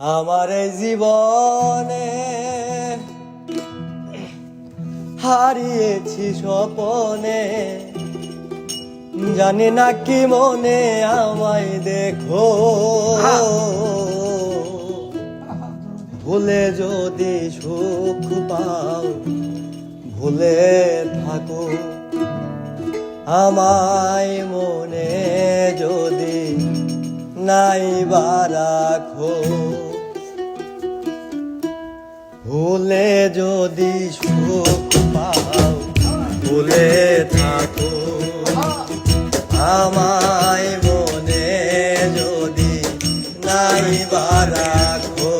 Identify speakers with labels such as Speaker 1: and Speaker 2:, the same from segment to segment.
Speaker 1: আমার জীবনে হারিয়েছি স্বপনে। জানি না কি মনে আমায় দেখো। ভুলে যদি সুখ পাও ভুলে থাকো। আমায় মনে যদি নাই বা রাখো। ভুলে যদি সুখ পাও ভুলে থাকো। আমায় মনে যদি নাই রাখো।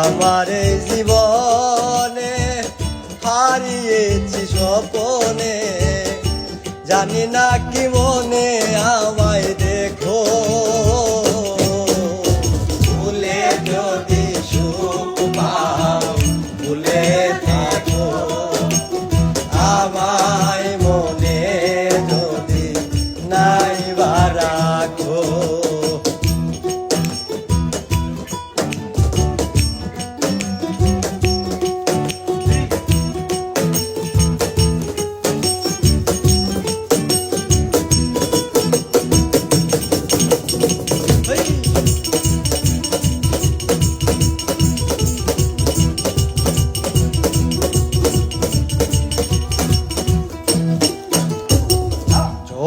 Speaker 1: আমার জীবনে হারিয়েছি স্বপনে, জানি না কি মনে আমায়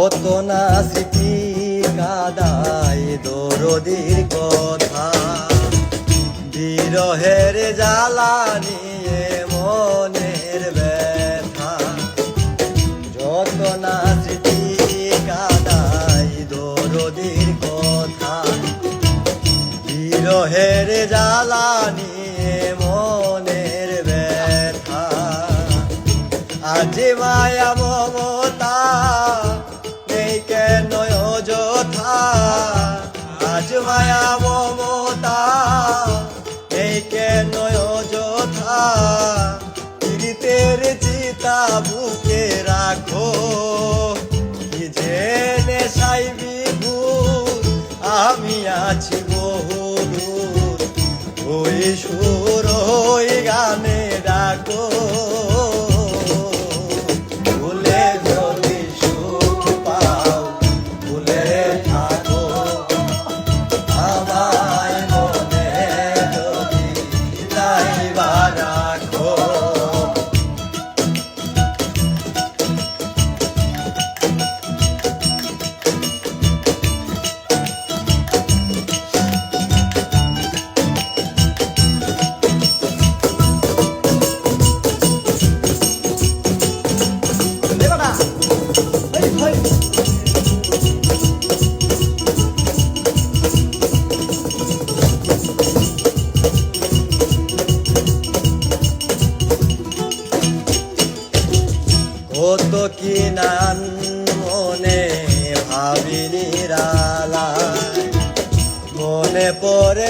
Speaker 1: যত না স্মৃতি কাদায় দরদির কথা। বিরহের জ্বালা নিয়ে মনের ব্যথা। যত না স্মৃতি কাদায় দরদির কথা। বিরহের জ্বালা নিয়ে মনের ব্যথা। আজ মায়া মমতা আজ মায়া মমতা নেই কেন অযথা পীড়িতের চিতা বুকে রাখো। যে নেশাই বিভুর, আমি আছি বহু ওই সুর ওই গানে ডাকো।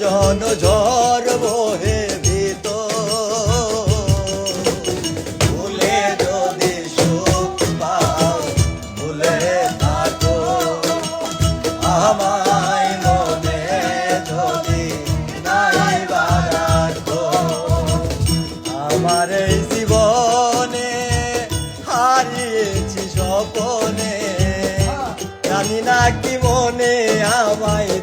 Speaker 1: জন ঝড় বহে ভিতর ভুলে যদি সুখ পাও ভুলে থাকো আমায় মনে যদি নাই বা রাখো আমার এই জীবনে হারিয়েছি স্বপনে জানি না কি মনে আমায়